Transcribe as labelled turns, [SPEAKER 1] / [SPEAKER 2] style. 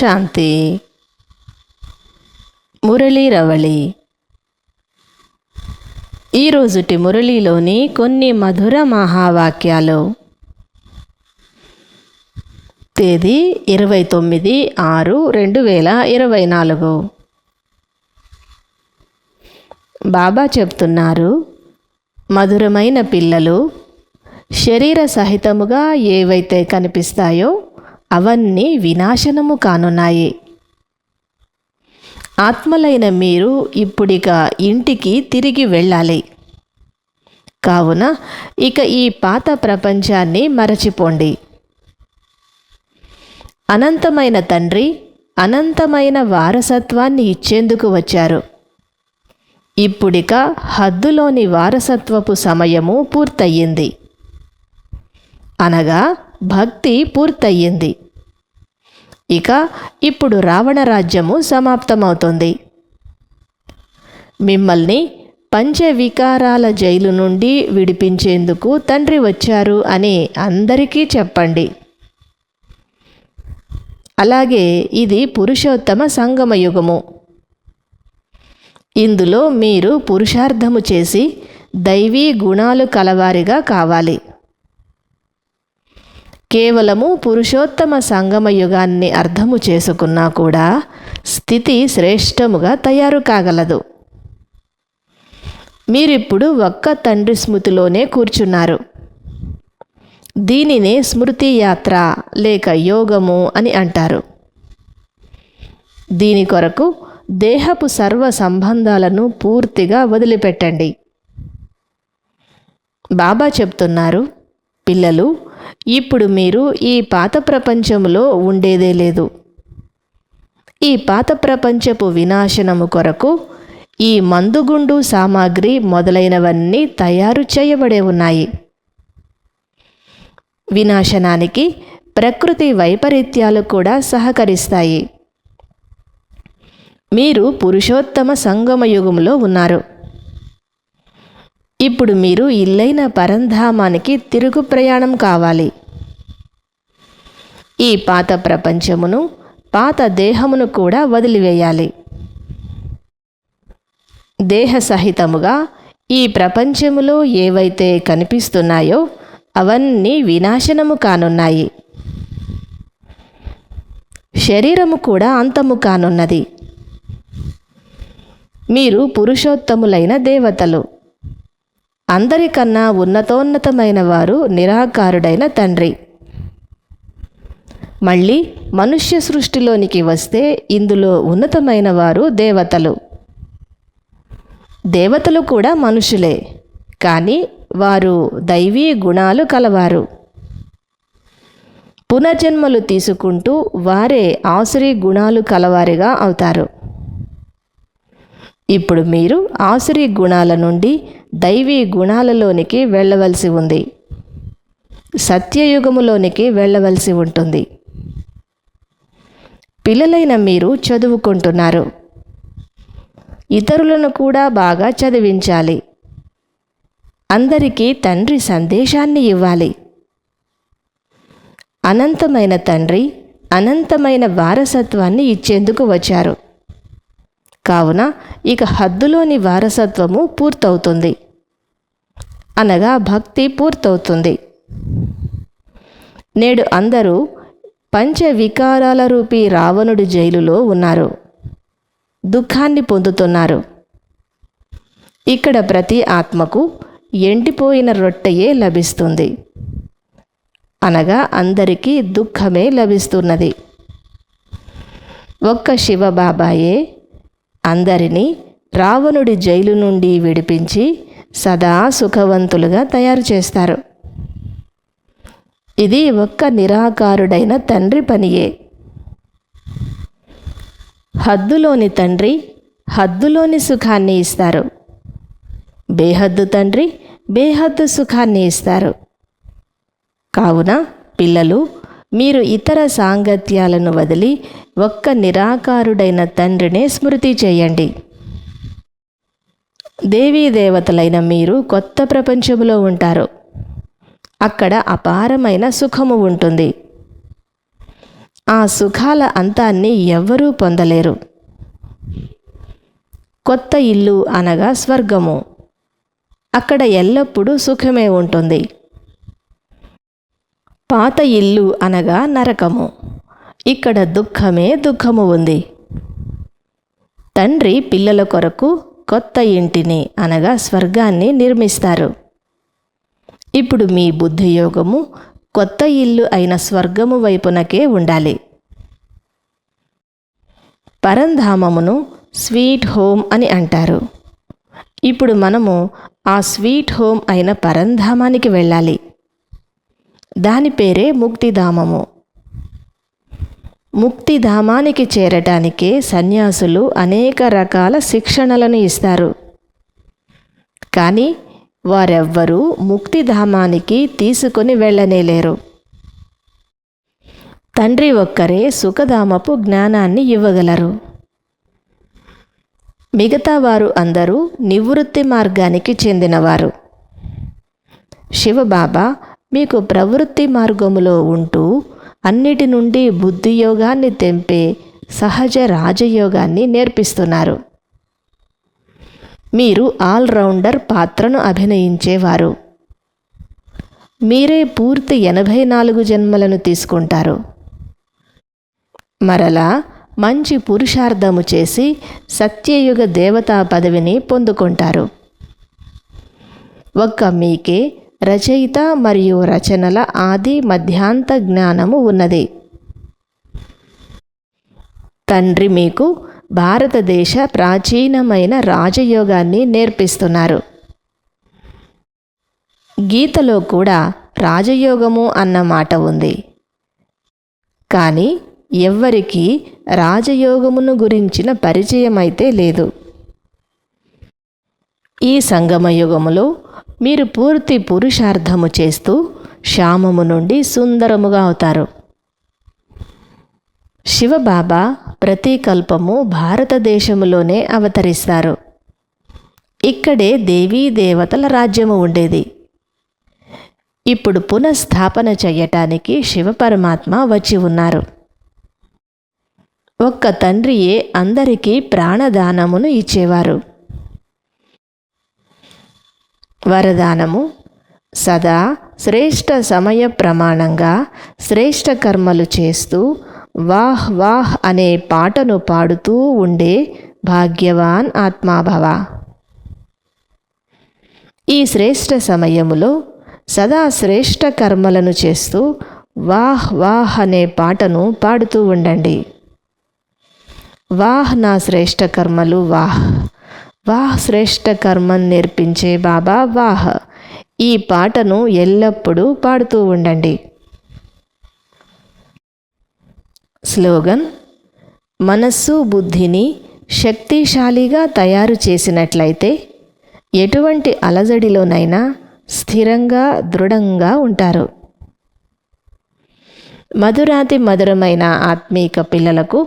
[SPEAKER 1] శాంతి. మురళీ రవళి. ఈరోజుటి మురళీలోని కొన్ని మధుర మహావాక్యాలు. తేదీ ఇరవై తొమ్మిది ఆరు రెండు వేల ఇరవై నాలుగు. బాబా చెప్తున్నారు మధురమైన పిల్లలు శరీర సహితముగా ఏవైతే కనిపిస్తాయో అవన్నీ వినాశనము కానున్నాయి. ఆత్మలైన మీరు ఇప్పుడిక ఇంటికి తిరిగి వెళ్ళాలి. కావున ఇక ఈ పాత ప్రపంచాన్ని మరచిపోండి. అనంతమైన తండ్రి అనంతమైన వారసత్వాన్ని ఇచ్చేందుకు వచ్చారు. ఇప్పుడిక హద్దులోని వారసత్వపు సమయము పూర్తయింది. అనగా భక్తి పూర్తయింది ఇక ఇప్పుడు రావణ రాజ్యము సమాప్తమవుతుంది. మిమ్మల్ని పంచవికారాల జైలు నుండి విడిపించేందుకు తండ్రి వచ్చారు అని అందరికీ చెప్పండి. అలాగే ఇది పురుషోత్తమ సంగమ యుగము. ఇందులో మీరు పురుషార్థము చేసి దైవీ గుణాలు కలవారిగా కావాలి. కేవలము పురుషోత్తమ సంగమ యుగాన్ని అర్థము చేసుకున్నా కూడా స్థితి శ్రేష్టముగా తయారు కాగలదు. మీరిప్పుడు ఒక్క తండ్రి స్మృతిలోనే కూర్చున్నారు. దీనినే స్మృతి యాత్ర లేక యోగము అని అంటారు. దీని కొరకు దేహపు సర్వ సంబంధాలను పూర్తిగా వదిలిపెట్టండి. బాబా చెప్తున్నారు పిల్లలు ఇప్పుడు మీరు ఈ పాత ప్రపంచంలో ఉండేదే లేదు. ఈ పాత ప్రపంచపు వినాశనము కొరకు ఈ మందుగుండు సామాగ్రి మొదలైనవన్నీ తయారు చేయబడే ఉన్నాయి. వినాశనానికి ప్రకృతి వైపరీత్యాలు కూడా సహకరిస్తాయి. మీరు పురుషోత్తమ సంగమ యుగంలో ఉన్నారు. ఇప్పుడు మీరు ఇల్లైన పరంధామానికి తిరుగు ప్రయాణం కావాలి. ఈ పాత ప్రపంచమును పాత దేహమును కూడా వదిలివేయాలి. దేహ సహితముగా ఈ ప్రపంచములో ఏవైతే కనిపిస్తున్నాయో అవన్నీ వినాశనము కానున్నాయి. శరీరము కూడా అంతము కానున్నది. మీరు పురుషోత్తములైన దేవతలు. అందరికన్నా ఉన్నతోన్నతమైన వారు నిరాకారుడైన తండ్రి. మళ్ళీ మనుష్య సృష్టిలోనికి వస్తే ఇందులో ఉన్నతమైన వారు దేవతలు. దేవతలు కూడా మనుషులే కానీ వారు దైవీ గుణాలు కలవారు. పునర్జన్మలు తీసుకుంటూ వారే ఆసురీ గుణాలు కలవారిగా అవుతారు. ఇప్పుడు మీరు ఆసురీ గుణాల నుండి దైవీ గుణాలలోనికి వెళ్ళవలసి ఉంది. సత్యయుగములోనికి వెళ్ళవలసి ఉంటుంది. పిల్లలైన మీరు చదువుకుంటున్నారు. ఇతరులను కూడా బాగా చదివించాలి. అందరికీ తండ్రి సందేశాన్ని ఇవ్వాలి. అనంతమైన తండ్రి అనంతమైన వారసత్వాన్ని ఇచ్చేందుకు వచ్చారు. కావున ఇక హద్దులోని వారసత్వము పూర్తవుతుంది. అనగా భక్తి పూర్తవుతుంది. నేడు అందరూ పంచ వికారాల రూపీ రావణుడి జైలులో ఉన్నారు. దుఃఖాన్ని పొందుతున్నారు. ఇక్కడ ప్రతి ఆత్మకు ఎండిపోయిన రొట్టెయే లభిస్తుంది. అనగా అందరికీ దుఃఖమే లభిస్తున్నది. ఒక్క శివబాబాయే అందరినీ రావణుడి జైలు నుండి విడిపించి సదా సుఖవంతులుగా తయారు చేస్తారు. ఇది ఒక్క నిరాకారుడైన తండ్రి పనియే. హద్దులోని తండ్రి హద్దులోని సుఖాన్ని ఇస్తారు. బేహద్దు తండ్రి బేహద్దు సుఖాన్ని ఇస్తారు. కావున పిల్లలు మీరు ఇతర సాంగత్యాలను వదిలి ఒక్క నిరాకారుడైన తండ్రినే స్మృతి చేయండి. దేవీ దేవతలైన మీరు కొత్త ప్రపంచంలో ఉంటారు. అక్కడ అపారమైన సుఖము ఉంటుంది. ఆ సుఖాల అంతాన్ని ఎవ్వరూ పొందలేరు. కొత్త ఇల్లు అనగా స్వర్గము. అక్కడ ఎల్లప్పుడూ సుఖమే ఉంటుంది. పాత ఇల్లు అనగా నరకము. ఇక్కడ దుఃఖమే దుఃఖము ఉంది. తండ్రి పిల్లల కొరకు కొత్త ఇంటిని అనగా స్వర్గాన్ని నిర్మిస్తారు. ఇప్పుడు మీ బుద్ధియోగము కొత్త ఇల్లు అయిన స్వర్గము వైపునకే ఉండాలి. పరంధామమును స్వీట్ హోమ్ అని అంటారు. ఇప్పుడు మనము ఆ స్వీట్ హోమ్ అయిన పరంధామానికి వెళ్ళాలి. దాని పేరే ముక్తిధామము. ముక్తిధామానికి చేరటానికి సన్యాసులు అనేక రకాల శిక్షణలను ఇస్తారు. కానీ వారెవ్వరూ ముక్తిధామానికి తీసుకొని వెళ్ళనేలేరు తండ్రి ఒక్కరే సుఖధామపు జ్ఞానాన్ని ఇవ్వగలరు. మిగతా వారు అందరూ నివృత్తి మార్గానికి చెందినవారు. శివబాబా మీకు ప్రవృత్తి మార్గములో ఉంటూ అన్నిటి నుండి బుద్ధి యోగాన్ని తెంపే సహజ రాజయోగాన్ని నేర్పిస్తున్నారు. మీరు ఆల్రౌండర్ పాత్రను అభినయించేవారు. మీరే పూర్తి ఎనభై నాలుగు జన్మలను తీసుకుంటారు. మరలా మంచి పురుషార్థము చేసి సత్యయుగ దేవతా పదవిని పొందుకుంటారు. ఒక్క మీకే రచయిత మరియు రచనల ఆది మధ్యాంత జ్ఞానము ఉన్నది. తండ్రి మీకు భారతదేశ ప్రాచీనమైన రాజయోగాన్ని నేర్పిస్తున్నారు. గీతలో కూడా రాజయోగము అన్న మాట ఉంది. కానీ ఎవ్వరికీ రాజయోగమును గురించిన పరిచయం అయితే లేదు. ఈ సంగమయుగములో మీరు పూర్తి పురుషార్థము చేస్తూ శ్యామము నుండి సుందరముగా అవుతారు. శివబాబా ప్రతి కల్పము భారతదేశములోనే అవతరిస్తారు. ఇక్కడే దేవీ దేవతల రాజ్యము ఉండేది. ఇప్పుడు పునఃస్థాపన చెయ్యటానికి శివపరమాత్మ వచ్చి ఉన్నారు. ఒక్క తండ్రియే అందరికీ ప్రాణదానమును ఇచ్చేవారు. వరదానము. సదా శ్రేష్ట సమయ ప్రమాణంగా శ్రేష్ట కర్మలు చేస్తూ వాహ్ వాహ్ అనే పాటను పాడుతూ ఉండే భాగ్యవాన్ ఆత్మాభవ. ఈ శ్రేష్ట సమయములో సదా శ్రేష్ట కర్మలను చేస్తూ వాహ్ వాహ్ అనే పాటను పాడుతూ ఉండండి. వాహ్ నా శ్రేష్ట కర్మలు వాహ్. వాహ్ శ్రేష్ఠ కర్మను నేర్పించే బాబా వాహ్. ఈ పాటను ఎల్లప్పుడూ పాడుతూ ఉండండి. స్లోగన్ మనస్సు బుద్ధిని శక్తిశాలిగా తయారు చేసినట్లయితే ఎటువంటి అలజడిలోనైనా స్థిరంగా దృఢంగా ఉంటారు. మధురాతి మధురమైన ఆత్మీక పిల్లలకు